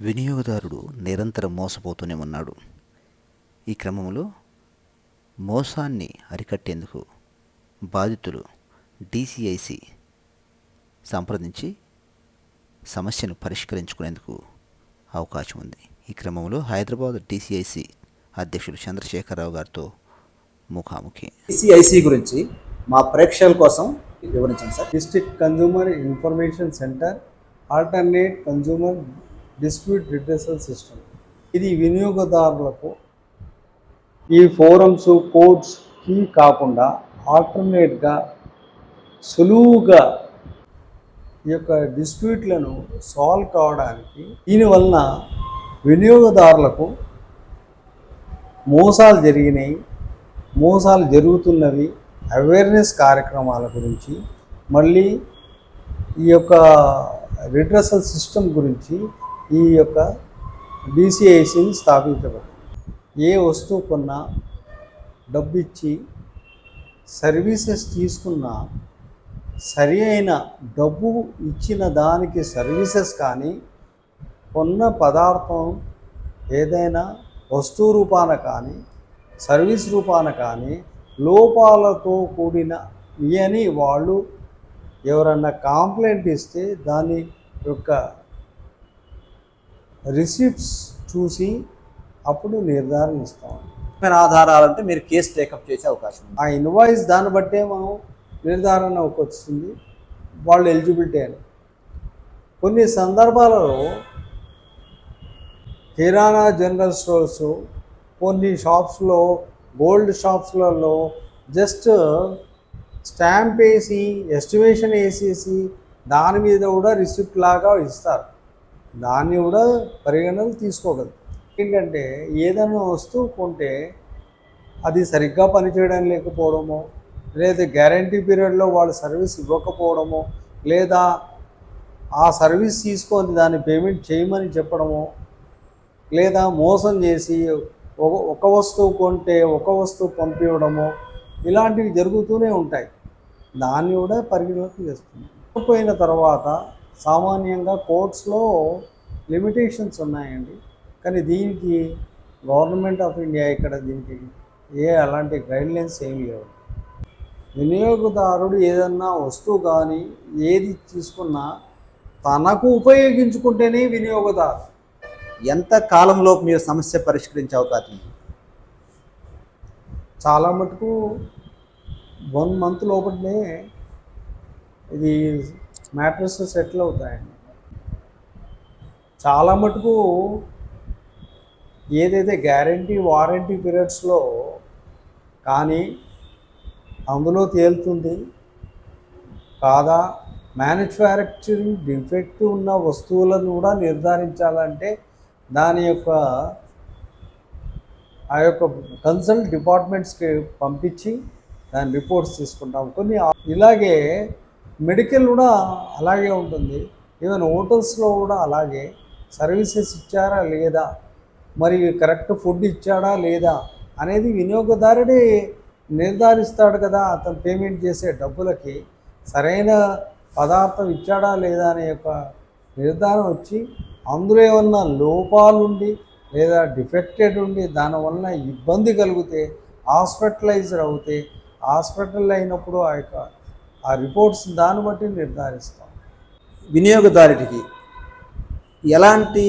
వినియోగదారుడు నిరంతరం మోసపోతూనే ఉన్నాడు. ఈ క్రమంలో మోసాన్ని అరికట్టేందుకు బాధితులు డిసిఐసి సంప్రదించి సమస్యను పరిష్కరించుకునేందుకు అవకాశం ఉంది. ఈ క్రమంలో హైదరాబాద్ డిసిఐసి అధ్యక్షుడు చంద్రశేఖరరావు గారితో ముఖాముఖి. సిఐసి గురించి మా ప్రేక్షకుల కోసం వివరించండి sir. District consumer information centre alternate consumer dispute redressal system ఇది వినియోగదారులకు ఈ ఫోరమ్స్ కోడ్స్కి కాకుండా ఆల్టర్నేట్గా సులువుగా ఈ యొక్క డిస్ప్యూట్లను సాల్వ్ కావడానికి దీనివలన వినియోగదారులకు మోసాలు జరిగినాయి. మోసాలు జరుగుతున్నవి. అవేర్నెస్ కార్యక్రమాల గురించి మళ్ళీ ఈ యొక్క రిడ్రసల్ సిస్టమ్ గురించి ఈ యొక్క డిసిఐసిని స్థాపించబడింది. ఏ వస్తువు కొన్నా డబ్బు ఇచ్చి సర్వీసెస్ తీసుకున్నా సరి అయిన డబ్బు ఇచ్చిన దానికి సర్వీసెస్ కానీ కొన్న పదార్థం ఏదైనా వస్తువు రూపాన కానీ సర్వీస్ రూపాన కానీ లోపాలతో కూడిన అని వాళ్ళు ఎవరన్నా కాంప్లైంట్ ఇస్తే దాని యొక్క రిసిప్ట్స్ చూసి అప్పుడు నిర్ధారణ ఇస్తాం. ముఖ్యమైన ఆధారాలంటే మీరు కేసు టేకప్ చేసే అవకాశం ఉంది. ఆ ఇన్వాయిస్ దాన్ని బట్టే మనం నిర్ధారణ వస్తుంది వాళ్ళు ఎలిజిబిలిటీ అని కొన్ని సందర్భాలలో కిరాణా జనరల్ స్టోర్స్ కొన్ని షాప్స్లో గోల్డ్ షాప్స్లలో జస్ట్ స్టాంప్ వేసి ఎస్టిమేషన్ వేసేసి దాని మీద కూడా రిసిప్ట్ లాగా ఇస్తారు. దాన్ని కూడా పరిగణనలు తీసుకోగలదు ఏంటంటే ఏదైనా వస్తువు కొంటే అది సరిగ్గా పనిచేయడం లేకపోవడమో లేదా గ్యారంటీ పీరియడ్లో వాళ్ళు సర్వీస్ ఇవ్వకపోవడమో లేదా ఆ సర్వీస్ తీసుకొని దాన్ని పేమెంట్ చేయమని చెప్పడమో లేదా మోసం చేసి ఒక ఒక వస్తువు కొంటే ఒక వస్తువు పంపించడము ఇలాంటివి జరుగుతూనే ఉంటాయి. దాన్ని కూడా పరిగణలోకి చేస్తుంది పోయిన తర్వాత సామాన్యంగా కోర్ట్స్లో లిమిటేషన్స్ ఉన్నాయండి. కానీ దీనికి గవర్నమెంట్ ఆఫ్ ఇండియా ఇక్కడ దీనికి ఏ అలాంటి గైడ్లైన్స్ ఏం లేవు. వినియోగదారుడు ఏదన్నా వస్తువు కానీ ఏది తీసుకున్నా తనకు ఉపయోగించుకుంటేనే వినియోగదారు. ఎంత కాలంలో మీరు సమస్య పరిష్కరించే అవకాశం? చాలా మటుకు వన్ మంత్ లోపలనే ఇది మ్యాటర్స్ సెటిల్ అవుతాయండి. చాలా మటుకు ఏదైతే గ్యారంటీ వారంటీ పీరియడ్స్లో కానీ అందులో తేలుతుంది కాదా? మ్యానుఫ్యాక్చరింగ్ డిఫెక్ట్ ఉన్న వస్తువులను కూడా నిర్ధారించాలంటే దాని యొక్క ఆ యొక్క కన్సల్ట్ డిపార్ట్మెంట్స్కి పంపించి దాని రిపోర్ట్స్ తీసుకుంటాం కొన్ని ఇలాగే మెడికల్ కూడా అలాగే ఉంటుంది. ఈవెన్ హోటల్స్లో కూడా అలాగే. సర్వీసెస్ ఇచ్చారా లేదా? మరి కరెక్ట్ ఫుడ్ ఇచ్చాడా లేదా? అనేది వినియోగదారుడే నిర్ధారిస్తాడు కదా. అతను పేమెంట్ చేసే డబ్బులకి సరైన పదార్థం ఇచ్చాడా లేదా అనే యొక్క నిర్ధారణ వచ్చి అందులో ఏమన్నా లోపాలుండి లేదా డిఫెక్టెడ్ ఉండి దానివల్ల ఇబ్బంది కలిగితే హాస్పిటలైజ్డ్ అవుతే హాస్పిటల్ అయినప్పుడు ఆ యొక్క ఆ రిపోర్ట్స్ దాన్ని బట్టి నిర్ధారిస్తాం. వినియోగదారుడికి ఎలాంటి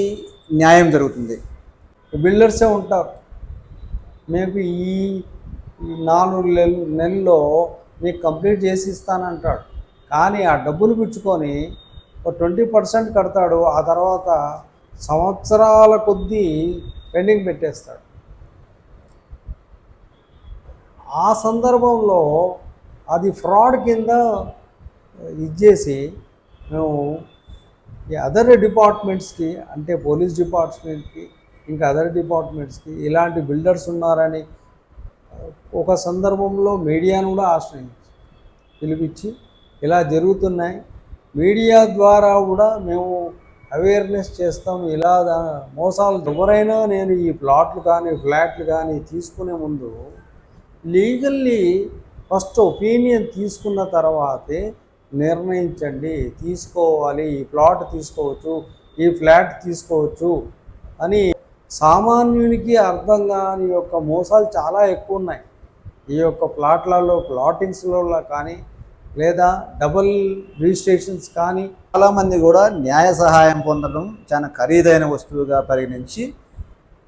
న్యాయం జరుగుతుంది? బిల్డర్సే ఉంటారు. మీకు ఈ నాలుగు నెలలు నెలల్లో మీకు కంప్లీట్ చేసి ఇస్తానంటాడు కానీ ఆ డబ్బులు పుచ్చుకొని ఒక ట్వంటీ పర్సెంట్ కడతాడు. ఆ తర్వాత సంవత్సరాల కొద్దీ పెండింగ్ పెట్టేస్తాడు. ఆ సందర్భంలో అది ఫ్రాడ్ కింద ఇచ్చేసి మేము ఈ అదర్ డిపార్ట్మెంట్స్కి అంటే పోలీస్ డిపార్ట్మెంట్కి ఇంకా అదర్ డిపార్ట్మెంట్స్కి ఇలాంటి బిల్డర్స్ ఉన్నారని ఒక సందర్భంలో మీడియాను కూడా ఆశ్రయించి పిలిపించి ఇలా జరుగుతున్నాయి. మీడియా ద్వారా కూడా మేము అవేర్నెస్ చేస్తాం. ఇలా మోసాలు ఎవరైనా నేను ఈ ప్లాట్లు కానీ ఫ్లాట్లు కానీ తీసుకునే ముందు లీగల్లీ ఫస్ట్ ఒపీనియన్ తీసుకున్న తర్వాతే నిర్ణయించండి తీసుకోవాలి ఈ ప్లాట్ తీసుకోవచ్చు ఈ ఫ్లాట్ తీసుకోవచ్చు అని సామాన్యునికి అర్థం కాని యొక్క మోసాలు చాలా ఎక్కువ ఉన్నాయి. ఈ యొక్క ప్లాట్లలో ప్లాటింగ్స్లో కానీ లేదా డబుల్ రిజిస్ట్రేషన్స్ కానీ చాలామంది కూడా న్యాయ సహాయం పొందడం చాలా ఖరీదైన వస్తువుగా పరిగణించి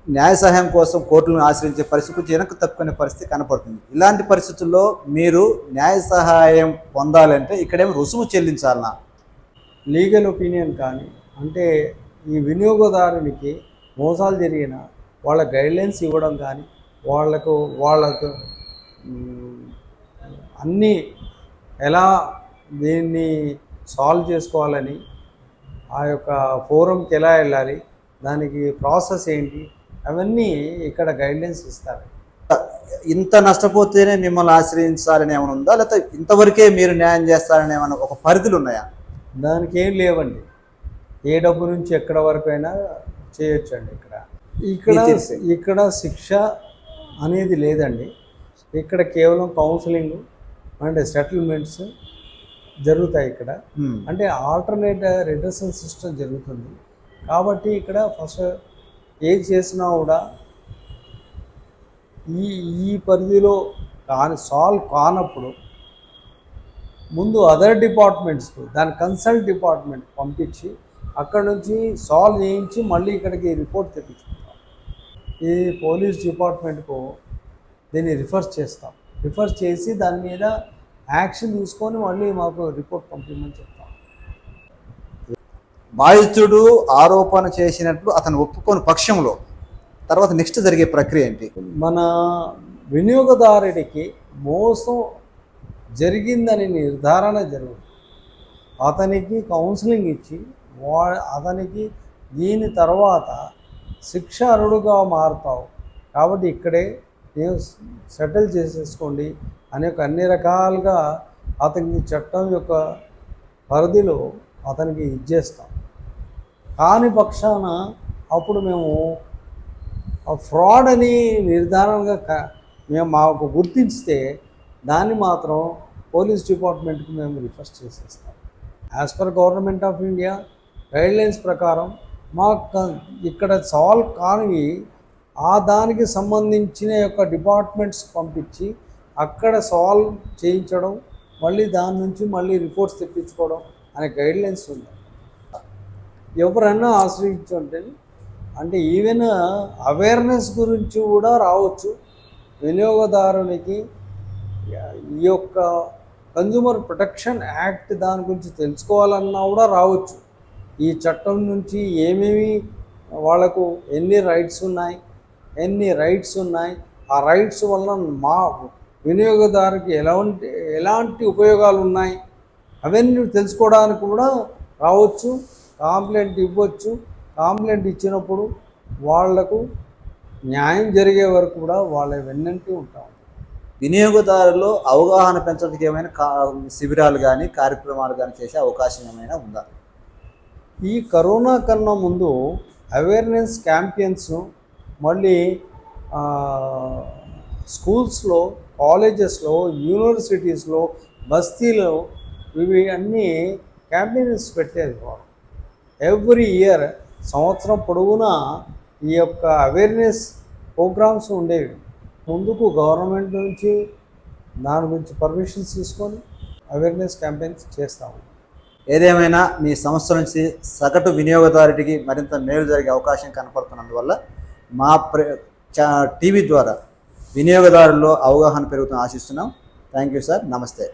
న్యాయ సహాయం కోసం కోర్టులను ఆశ్రయించే పరిస్థితి వెనక వెనక్కి తప్పుకునే పరిస్థితి కనపడుతుంది. ఇలాంటి పరిస్థితుల్లో మీరు న్యాయ సహాయం పొందాలంటే ఇక్కడేమి రుసుము చెల్లించాలనా? లీగల్ ఒపీనియన్ కానీ అంటే ఈ వినియోగదారునికి మోసాలు జరిగిన వాళ్ళ గైడ్లైన్స్ ఇవ్వడం కానీ వాళ్ళకు వాళ్ళకు అన్నీ ఎలా దీన్ని సాల్వ్ చేసుకోవాలని ఆ యొక్క ఫోరంకి ఎలా వెళ్ళాలి దానికి ప్రాసెస్ ఏంటి అవన్నీ ఇక్కడ గైడ్లైన్స్ ఇస్తారు. ఇంత నష్టపోతేనే మిమ్మల్ని ఆశ్రయించాలని ఏమైనా ఉందా? లేకపోతే ఇంతవరకే మీరు న్యాయం చేస్తారని ఏమైనా ఒక పరిధులు ఉన్నాయా? దానికి ఏం లేవండి. ఏ డబ్బు నుంచి ఎక్కడ వరకు అయినా చేయొచ్చు అండి ఇక్కడ ఇక్కడ. ఇక్కడ శిక్ష అనేది లేదండి. ఇక్కడ కేవలం కౌన్సిలింగ్ అండ్ సెటిల్మెంట్స్ జరుగుతాయి ఇక్కడ. హ్మ్. అంటే ఆల్టర్నేట్ రిడర్సల్ సిస్టమ్ జరుగుతుంది. కాబట్టి ఇక్కడ ఫస్ట్ ఏది చేసినా కూడా ఈ ఈ పరిధిలో కాని సాల్వ్ కానప్పుడు ముందు అదర్ డిపార్ట్మెంట్స్కు దాని కన్సల్ట్ డిపార్ట్మెంట్ పంపించి అక్కడ నుంచి సాల్వ్ చేయించి మళ్ళీ ఇక్కడికి రిపోర్ట్ తెప్పించుకుంటాం. ఈ పోలీస్ డిపార్ట్మెంట్కు దీన్ని రిఫర్ చేస్తాం. రిఫర్ చేసి దాని మీద యాక్షన్ తీసుకొని మళ్ళీ మాకు రిపోర్ట్ పంపించమని చెప్తాం. బాధితుడు ఆరోపణ చేసినట్లు అతను ఒప్పుకోని పక్షంలో తర్వాత నెక్స్ట్ జరిగే ప్రక్రియ ఏంటి? మన వినియోగదారుడికి మోసం జరిగిందని నిర్ధారణ జరుగుతుంది అతనికి కౌన్సిలింగ్ ఇచ్చి వా అతనికి దీని తర్వాత శిక్ష అరుడుగా మారుతావు. కాబట్టి ఇక్కడే నేను సెటిల్ చేసేసుకోండి అనే ఒక అన్ని రకాలుగా అతనికి చట్టం యొక్క పరిధిలో అతనికి ఇచ్చేస్తాం. కాని పక్షాన అప్పుడు మేము ఆ ఫ్రాడ్ అని నిర్ధారణగా క- మేము మాకు గుర్తించితే దాన్ని మాత్రం పోలీస్ డిపార్ట్మెంట్కి మేము రిఫర్ చేసేస్తాం. As per government of India guidelines ప్రకారం మాకు ఇక్కడ సాల్వ్ కానివి ఆ దానికి సంబంధించిన యొక్క డిపార్ట్మెంట్స్ పంపించి అక్కడ సాల్వ్ చేయించడం మళ్ళీ దాని నుంచి మళ్ళీ రిపోర్ట్స్ తెప్పించుకోవడం అనే గైడ్లైన్స్ ఉంది ఎవరన్నా ఆశ్రయించుంటే అంటే ఈవెన్ అవేర్నెస్ గురించి కూడా రావచ్చు. వినియోగదారునికి ఈ యొక్క కన్జ్యూమర్ ప్రొటెక్షన్ యాక్ట్ దాని గురించి తెలుసుకోవాలన్నా కూడా రావచ్చు. ఈ చట్టం నుంచి ఏమేమి వాళ్ళకు ఎన్ని రైట్స్ ఉన్నాయి ఎన్ని రైట్స్ ఉన్నాయి ఆ రైట్స్ వలన మా వినియోగదారుకి ఎలాంటి ఎలాంటి ఉపయోగాలు ఉన్నాయి అవన్నీ తెలుసుకోవడానికి కూడా రావచ్చు కాంప్లైంట్ ఇవ్వచ్చు. కాంప్లైంట్ ఇచ్చినప్పుడు వాళ్ళకు న్యాయం జరిగే వరకు కూడా వాళ్ళ వెన్నంటి ఉంటాం. వినియోగదారులో అవగాహన పెంచడానికి ఏమైనా కా శిబిరాలు కానీ కార్యక్రమాలు కానీ చేసే అవకాశం ఏమైనా ఉందా? ఈ కరోనా కన్నా ముందు అవేర్నెస్ క్యాంపెయిన్స్ మళ్ళీ స్కూల్స్లో కాలేజెస్లో యూనివర్సిటీస్లో బస్తీలో ఇవి అన్నీ క్యాంపెయిన్స్ పెట్టేది వారు ఎవ్రీ ఇయర్ సంవత్సరం పొడవునా ఈ యొక్క అవేర్నెస్ ప్రోగ్రామ్స్ ఉండేవి. ముందుకు గవర్నమెంట్ నుంచి దాని గురించి పర్మిషన్స్ తీసుకొని అవేర్నెస్ క్యాంపెయిన్స్ చేస్తాము ఏదేమైనా మీ సంస్థ నుంచి సగటు వినియోగదారుడికి మరింత మేలు జరిగే అవకాశం కనపడుతున్నందువల్ల మా చా- టీవీ ద్వారా వినియోగదారుల్లో అవగాహన పెరుగుతుందని ఆశిస్తున్నాం. Thank you sir. నమస్తే.